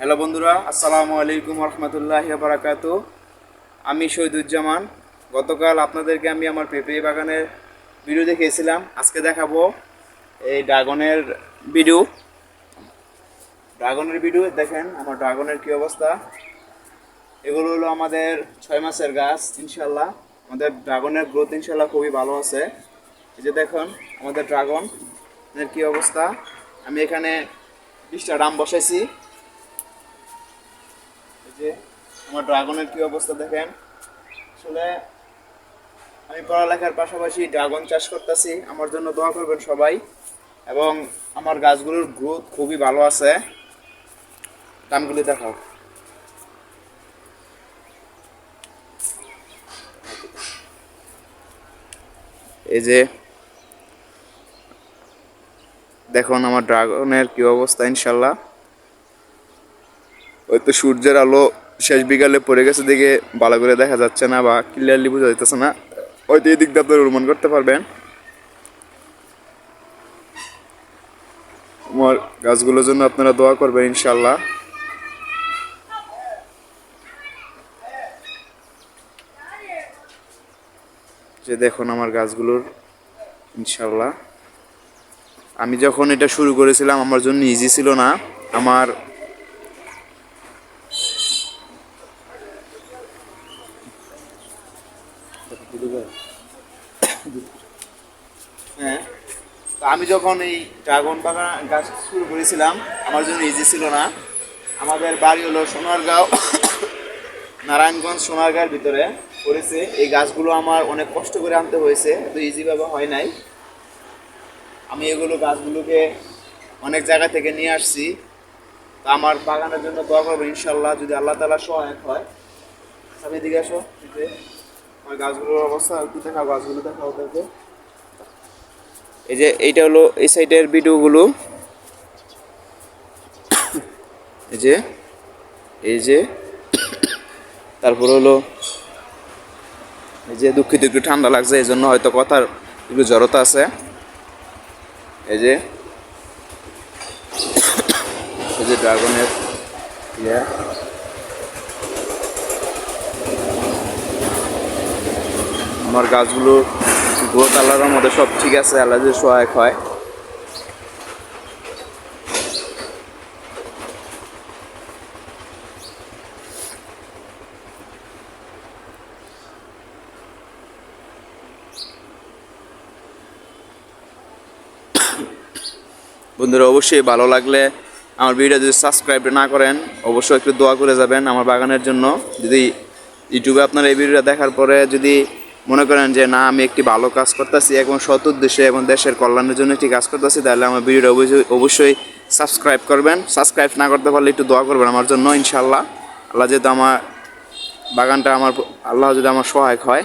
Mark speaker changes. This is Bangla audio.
Speaker 1: হ্যালো বন্ধুরা, আসসালামু আলাইকুম রহমতুল্লাহ বারাকাত আমি শহীদুজ্জামান। গতকাল আপনাদেরকে আমি আমার পেঁপে বাগানের ভিডিও দেখিয়েছিলাম। আজকে দেখাবো এই ড্রাগনের ভিডিও ড্রাগনের ভিডিও দেখেন আমার ড্রাগনের কী অবস্থা। এগুলো হলো আমাদের ছয় মাসের গাছ ইনশাল্লাহ আমাদের ড্রাগনের গ্রোথ ইনশাল্লাহ খুবই ভালো আছে। এই যে দেখুন, আমাদের ড্রাগন এর কী অবস্থা। আমি এখানে বিশটা ডাম বসাইছি। যে আমার ড্রাগনের কি অবস্থা দেখেন? আসলে আমি পড়ালেখার পাশাপাশি ড্রাগন চাষ করতেছি, আমার জন্য দোয়া করবেন সবাই। এবং আমার গাছগুলোর গ্রোথ খুবই ভালো আছে। দামগুলি দেখাও। এই যে দেখুন আমার ড্রাগনের কি অবস্থা, ইনশাল্লাহ। ওই তো সূর্যের আলো শেষ বিকালে পড়ে গেছে দিকে ভালো করে দেখা যাচ্ছে না বা ক্লিয়ারলি বোঝা যাইতেছে না। হয়তো এই দিক দিয়ে আপনারা অনুমান করতে পারবেন। আমার গাছগুলোর জন্য আপনারা দোয়া করবেন ইনশাল্লাহ যে দেখুন আমার গাছগুলোর ইনশাল্লাহ আমি যখন এটা শুরু করেছিলাম, আমার জন্য ইজি ছিল না। আমার হ্যাঁ। আমি যখন এই ড্রাগন বাগান গাছ শুরু করেছিলাম, আমার জন্য ইজি ছিল না। আমাদের বাড়ি হলো সোনারগাঁও, নারায়ণগঞ্জ, সোনারগাঁয়ের ভিতরে করেছে এই গাছগুলো আমার অনেক কষ্ট করে আনতে হয়েছে, এত ইজিভাবে হয় নাই। আমি এগুলো গাছগুলোকে অনেক জায়গা থেকে নিয়ে আসছি। তা আমার বাগানের জন্য দোয়া করব ইনশাল্লাহ যদি আল্লাহ তালা সহায়ক হয়। আমি এদিকে আসো যে গাছগুলোর অবস্থা একটু দেখাও গাছগুলো দেখাও ওদেরকে। এই যে এইটা হলো এই সাইডের ভিডিওগুলো। এই যে এই যে, তারপর হলো, এই যে দুঃখিত, একটু ঠান্ডা লাগছে, এই জন্য হয়তো কথার একটু জড়তা আছে। এই যে এই যে ড্রাগনের ইয়ে। আমার গাছগুলো গ্রোথ আল্লাহর মধ্যে সব ঠিক আছে আল্লাহ সহায়ক হয়। বন্ধুরা, অবশ্যই ভালো লাগলে আমার ভিডিও যদি সাবস্ক্রাইব না করেন, অবশ্যই একটু দোয়া করে যাবেন আমার বাগানের জন্য। যদি ইউটিউবে আপনার এই ভিডিওটা দেখার পরে যদি মনে করেন যে, না, আমি একটি ভালো কাজ করতেছি এবং সৎ উদ্দেশ্যে এবং দেশের কল্যাণের জন্য একটি কাজ করতেছি, তাহলে আমার ভিডিওটা অবশ্যই অবশ্যই সাবস্ক্রাইব করবেন। সাবস্ক্রাইব না করতে পারলে একটু দোয়া করবেন আমার জন্য ইনশাল্লাহ আল্লাহ যেহেতু আমার বাগানটা আমার, আল্লাহ যদি আমার সহায়ক হয়।